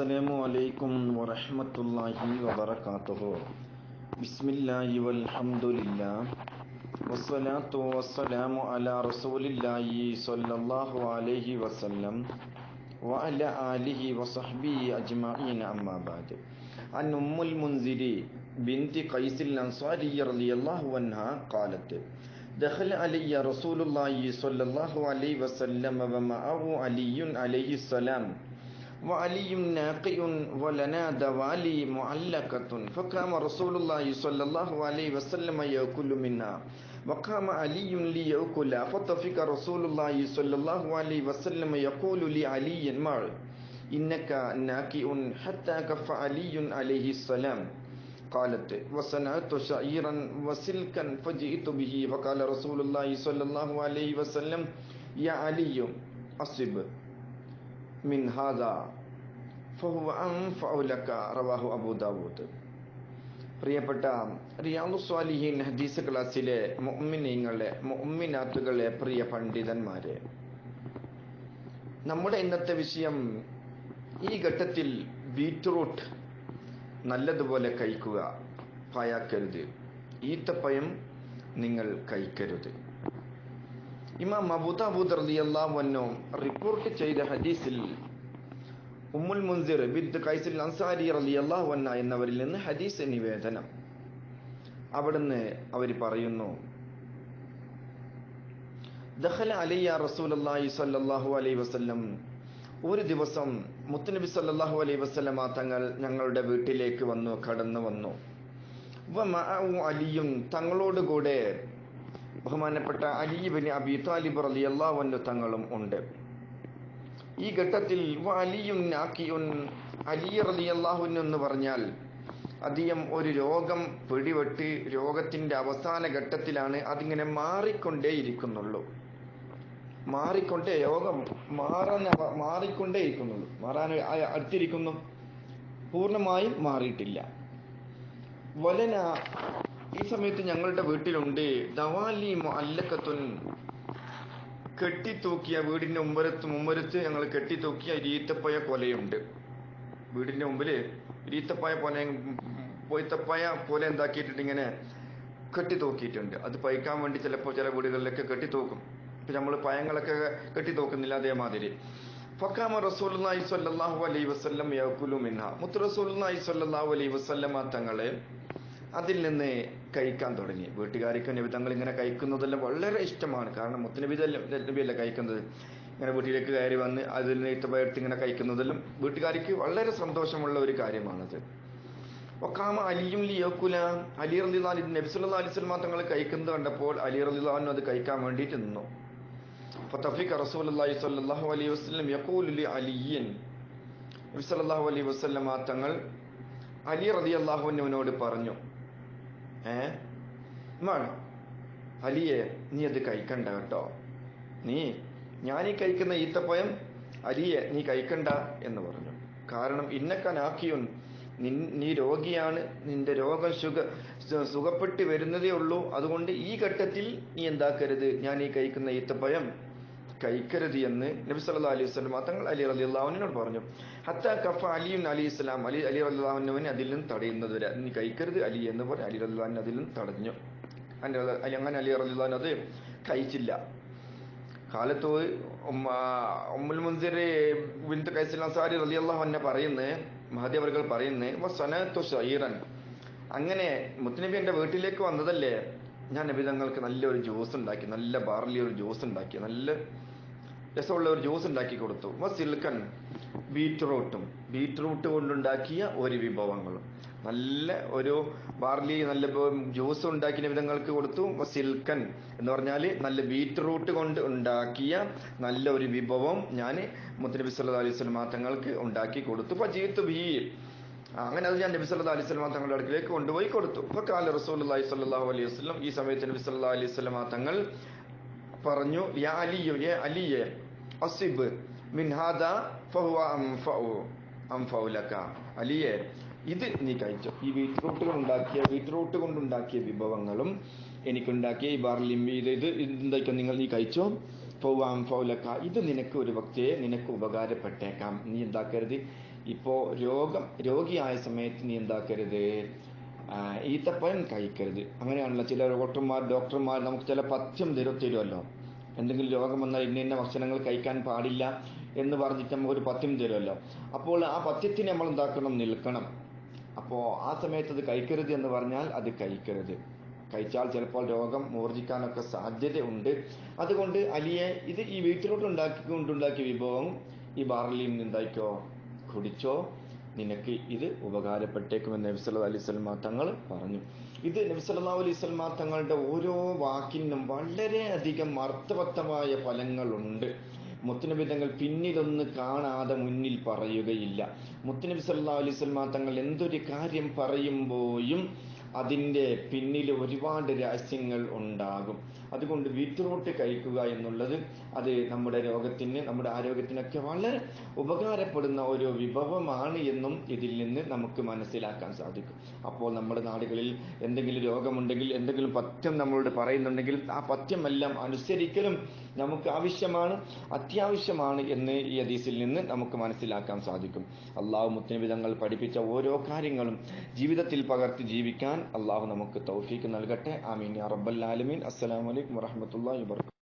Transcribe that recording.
السلام عليكم ورحمة الله وبركاته بسم الله والحمد لله والصلاة والسلام على رسول الله صلى الله عليه وسلم وعلى آله وصحبه أجمعين أما بعد عن أم المنذر بنت قيس الأنصاري رضي الله عنها قالت دخل علي رسول الله صلى الله عليه وسلم ومعه علي عليه السلام وعلي ناقي ولنا دوالي معلقة. فقام رسول الله صلى الله عليه وسلم يأكل منها. وقام علي ليأكل. فطفق رسول الله صلى الله عليه وسلم يقول لعلي مر. إنك ناكئ حتى كف علي عليه السلام. قالت وصنعت شعيرا وسلكا فجئت به. فقال رسول الله صلى الله عليه وسلم يا علي أصب. മിൻ ഹാദ റവാഹു അബൂദാബൂദ് പ്രിയപ്പെട്ട റിയാദു സ്വാലിഹീൻ ഹദീസ് ക്ലാസ്സിലെ മൊമ്മിനീങ്ങളെ മൊമ്മിനാത്തുകളെ പ്രിയ പണ്ഡിതന്മാരെ നമ്മുടെ ഇന്നത്തെ വിഷയം ഈ ഘട്ടത്തിൽ ബീറ്റ്റൂട്ട് നല്ലതുപോലെ കഴിക്കുക പായാക്കരുത്. ഈത്തപ്പയം നിങ്ങൾ കഴിക്കരുത്. ഇമാം അബൂദാബൂദ് റളിയല്ലാഹു റിപ്പോർട്ട് ചെയ്ത ഹദീസിൽ ഉമ്മുൽ മുൻസിർ ബിദ് കൈസിൽ അൻസാരി റളിയല്ലാഹു അൻഹ എന്നവരിൽ നിന്ന് ഹദീസ് നിവേദനം. അവിടുന്ന് അവർ പറയുന്നു ദഖല അലിയ റസൂലുള്ളാഹി സ്വല്ലല്ലാഹു അലൈഹി വസല്ലം. ഒരു ദിവസം മുത്തുനബി സല്ലല്ലാഹു അലൈഹി വസല്ലമ തങ്ങൾ ഞങ്ങളുടെ വീട്ടിലേക്ക് വന്നു കടന്നു വന്നു. അലിയും തങ്ങളോട് കൂടെ ബഹുമാനപ്പെട്ട അലിബിൻ അബി താലിബ് റളിയല്ലാഹു അൻഹു തങ്ങളും ഉണ്ട്. ഈ ഘട്ടത്തിൽ അലിയും നാക്കിയുൻ അലി എന്ന് പറഞ്ഞാൽ അധികം ഒരു രോഗം പിടിപെട്ട് രോഗത്തിന്റെ അവസാന ഘട്ടത്തിലാണ് അതിങ്ങനെ മാറിക്കൊണ്ടേ ഇരിക്കുന്നുള്ളൂ മാറിക്കൊണ്ടേ രോഗം മാറാൻ മാറിക്കൊണ്ടേ ഇരിക്കുന്നുള്ളൂ മാറാൻ അടുത്തിരിക്കുന്നു. പൂർണമായും മാറിയിട്ടില്ല. വലന ഈ സമയത്ത് ഞങ്ങളുടെ വീട്ടിലുണ്ട്. ദവാലി അല്ലക്കത്തുൻ കെട്ടിത്തൂക്കിയ വീടിന്റെ മുമ്പരത്ത് മുമ്പരത്ത് ഞങ്ങൾ കെട്ടിത്തൂക്കിയ രീത്തപ്പയ കൊലയുണ്ട്. വീടിന്റെ മുമ്പിൽ രീത്തപ്പായ പോലെ പൊയ്ത്തപ്പായ പോലെ എന്താക്കിയിട്ടുണ്ട് ഇങ്ങനെ കെട്ടിത്തൂക്കിയിട്ടുണ്ട്. അത് പൈക്കാൻ വേണ്ടി ചിലപ്പോൾ ചില വീടുകളിലൊക്കെ കെട്ടിത്തൂക്കും. ഇപ്പൊ നമ്മൾ പയങ്ങളൊക്കെ കെട്ടിത്തൂക്കുന്നില്ല അതേമാതിരി. ഫക്കാമ അലൈഹി വസല്ലം യഅകുലു മിൻഹ. മുത്ത് റസൂലുള്ളാഹി സ്വല്ലല്ലാഹു അലൈഹി വസല്ലമ തങ്ങളെ അതിൽ നിന്ന് കഴിക്കാൻ തുടങ്ങി. വീട്ടുകാർക്ക് നബി തങ്ങൾ ഇങ്ങനെ കഴിക്കുന്നതെല്ലാം വളരെ ഇഷ്ടമാണ്. കാരണം മുത്തനബിതല്ല നബിയല്ല കഴിക്കുന്നത്. ഇങ്ങനെ വീട്ടിലേക്ക് കയറി വന്ന് അതിൽ നിന്ന് ഇത്തപ്പയർത്തി ഇങ്ങനെ കഴിക്കുന്നതെല്ലാം വീട്ടുകാർക്ക് വളരെ സന്തോഷമുള്ള ഒരു കാര്യമാണത്. ഒക്കാമ അലിയും ലിയോക്കുല. അലി റലിദാൻ നബിസുല്ലാ അലിസ്ലമാ തങ്ങൾ കഴിക്കുന്നത് കണ്ടപ്പോൾ അലി റലിദാനും അത് കഴിക്കാൻ വേണ്ടിയിട്ട് നിന്നു. ഫതഫിക റസൂലുള്ളാഹി സ്വല്ലല്ലാഹു അലൈഹി വസല്ലം യഖൂലു ലി അലിയൻ. നബി സല്ലല്ലാഹു അലൈഹി വസല്ലം തങ്ങൾ അലി റതി അള്ളാഹുവിനോട് പറഞ്ഞു ഏ? മോളെ അലിയെ നീ അത് കഴിക്കണ്ട കേട്ടോ. നീ ഞാൻ ഈ കഴിക്കുന്ന ഈത്തപ്പയം അലിയെ നീ കഴിക്കണ്ട എന്ന് പറഞ്ഞു. കാരണം ഇന്നക്കനാക്കിയും നീ രോഗിയാണ് നിന്റെ രോഗം സുഖ സുഖപ്പെട്ട് വരുന്നതേ ഉള്ളൂ. അതുകൊണ്ട് ഈ ഘട്ടത്തിൽ നീ എന്താക്കരുത്? ഞാൻ ഈ കഴിക്കുന്ന ഈത്തപ്പയം കഴിക്കരുത് എന്ന് നബി സല്ലാ അലൈഹി വസ്ലം തങ്ങൾ അലി അലി അള്ളാഹുവിനോട് പറഞ്ഞു. ഹത്ത കഫ അലിയും അലി ഇസ്ലാം. അലി അലി അള്ളാഹുവിനെ അതിൽ നിന്ന് തടയുന്നത് വരെ. നീ കഴിക്കരുത് അലി എന്ന് പറഞ്ഞ് അലി അള്ളാഹിനെ അതിൽ നിന്ന് തടഞ്ഞു. അങ്ങനെ അലി അള്ളാഹു അത് കഴിച്ചില്ല. കാലത്ത് ഉമ്മുൽ മുൻസിർ ബിന്ത് കൈസൽ റലി അള്ളാഹു എന്നെ പറയുന്നത് മഹദി അവർ പറയുന്നത് അങ്ങനെ മുത്തനബി എന്റെ വീട്ടിലേക്ക് വന്നതല്ലേ? ഞാൻ നബി തങ്ങൾക്ക് നല്ലൊരു ജ്യൂസ് ഉണ്ടാക്കി നല്ല ബാർലി ഒരു ജ്യൂസ് ഉണ്ടാക്കി നല്ല രസമുള്ള ഒരു ജ്യൂസ് ഉണ്ടാക്കി കൊടുത്തു. സിൽക്കൻ ബീറ്റ്റൂട്ടും ബീറ്റ്റൂട്ട് കൊണ്ടുണ്ടാക്കിയ ഒരു വിഭവങ്ങളും. നല്ല ഒരു ബാർലി നല്ല ജ്യൂസ് ഉണ്ടാക്കിയ വിധങ്ങൾക്ക് കൊടുത്തു. സിൽക്കൻ എന്ന് പറഞ്ഞാൽ നല്ല ബീറ്റ്റൂട്ട് കൊണ്ട് ഉണ്ടാക്കിയ നല്ല ഒരു വിഭവം ഞാൻ മുത്തനബി സല്ല അലൈഹി സ്വലമാ ഉണ്ടാക്കി കൊടുത്തു. ജീത്ത് ബി അങ്ങനെ അത് ഞാൻ നബി സല്ലാ അലൈഹി സ്വലമാ തങ്ങളുടെ അടുക്കിലേക്ക് കൊണ്ടുപോയി കൊടുത്തു. അപ്പൊ കാല റസൂൽ അലൈഹി സ്വല്ലാഹു അലൈഹി വസ്ലം ഈ സമയത്ത് നബി സല്ലാ അലൈഹി സ്വലമാ തങ്ങൾ പറഞ്ഞു യാ അലിയോ ഫഹുവ ലക. ഇത് നീ കഴിച്ചു. ഈ ബീറ്റ്റൂട്ടുകൾ ഉണ്ടാക്കിയ ബീറ്റ്റൂട്ട് കൊണ്ടുണ്ടാക്കിയ വിഭവങ്ങളും എനിക്കുണ്ടാക്കിയ ഈ ബാർലിം ഇത് ഇത് എന്തൊക്കെ നിങ്ങൾ നീ കഴിച്ചോ? പോവാം ഫൗലക്ക ഇത് നിനക്ക് ഒരു പക്ഷേ നിനക്ക് ഉപകാരപ്പെട്ടേക്കാം. നീ എന്താക്കരുത്? ഇപ്പോ രോഗം രോഗിയായ സമയത്ത് നീ എന്താക്കരുത്? ഈത്തപ്പഴം കഴിക്കരുത്. അങ്ങനെയാണല്ലോ ചില ഡോക്ടർമാർ ഡോക്ടർമാർ നമുക്ക് ചില പഥ്യം തരും തരുമല്ലോ എന്തെങ്കിലും രോഗം വന്നാൽ ഇന്ന ഇന്ന ഭക്ഷണങ്ങൾ കഴിക്കാൻ പാടില്ല എന്ന് പറഞ്ഞിട്ട് നമുക്ക് ഒരു പഥ്യം തരുമല്ലോ. അപ്പോൾ ആ പഥ്യത്തിന് നമ്മൾ എന്താക്കണം? നിൽക്കണം. അപ്പോൾ ആ സമയത്ത് അത് കഴിക്കരുത് എന്ന് പറഞ്ഞാൽ അത് കഴിക്കരുത്. കഴിച്ചാൽ ചിലപ്പോൾ രോഗം മൂർജിക്കാനൊക്കെ സാധ്യതയുണ്ട് അതുകൊണ്ട് അലിയെ ഇത് ഈ വീട്ടിലോട്ട് ഉണ്ടാക്കി കൊണ്ടുണ്ടാക്കിയ വിഭവം ഈ ബാർലിയിൽ നിന്ന് എന്തായിക്കോ? കുടിച്ചോ. നിനക്ക് ഇത് ഉപകാരപ്പെട്ടേക്കുമെന്ന് നബി സല്ലല്ലാഹു അലൈഹി വസല്ലമ തങ്ങൾ പറഞ്ഞു. ഇത് നബി സല്ലല്ലാഹു അലൈഹി വസല്ലമ തങ്ങളുടെ ഓരോ വാക്കിനും വളരെയധികം അർത്ഥവത്തമായ ഫലങ്ങളുണ്ട്. മുത്തുനബി തങ്ങൾ പിന്നിലൊന്ന് കാണാതെ മുന്നിൽ പറയുകയില്ല. മുത്തുനബി സല്ലാ അലൈഹി വസല്ലമ തങ്ങൾ എന്തൊരു കാര്യം പറയുമ്പോഴും അതിന്റെ പിന്നിൽ ഒരുപാട് രഹസ്യങ്ങൾ ഉണ്ടാകും. അതുകൊണ്ട് ബീറ്റ്റൂട്ട് കഴിക്കുക എന്നുള്ളത് അത് നമ്മുടെ രോഗത്തിന് നമ്മുടെ ആരോഗ്യത്തിനൊക്കെ വളരെ ഉപകാരപ്പെടുന്ന ഒരു വിഭവമാണ് എന്നും ഇതിൽ നിന്ന് നമുക്ക് മനസ്സിലാക്കാൻ സാധിക്കും. അപ്പോൾ നമ്മുടെ നാടുകളിൽ എന്തെങ്കിലും രോഗമുണ്ടെങ്കിൽ എന്തെങ്കിലും പഥ്യം നമ്മളോട് പറയുന്നുണ്ടെങ്കിൽ ആ പഥ്യമെല്ലാം അനുസരിക്കലും നമുക്ക് ആവശ്യമാണ് അത്യാവശ്യമാണ് എന്ന് ഈ ഹദീസിൽ നിന്ന് നമുക്ക് മനസ്സിലാക്കാൻ സാധിക്കും. അള്ളാഹു മുത്തനബി തങ്ങൾ പഠിപ്പിച്ച ഓരോ കാര്യങ്ങളും ജീവിതത്തിൽ പകർത്തി ജീവിക്കാൻ അള്ളാഹു നമുക്ക് തൗഫീക്ക് നൽകട്ടെ. ആമീൻ യാ റബ്ബൽ علیکم ورحمۃ اللہ وبرکاتہ۔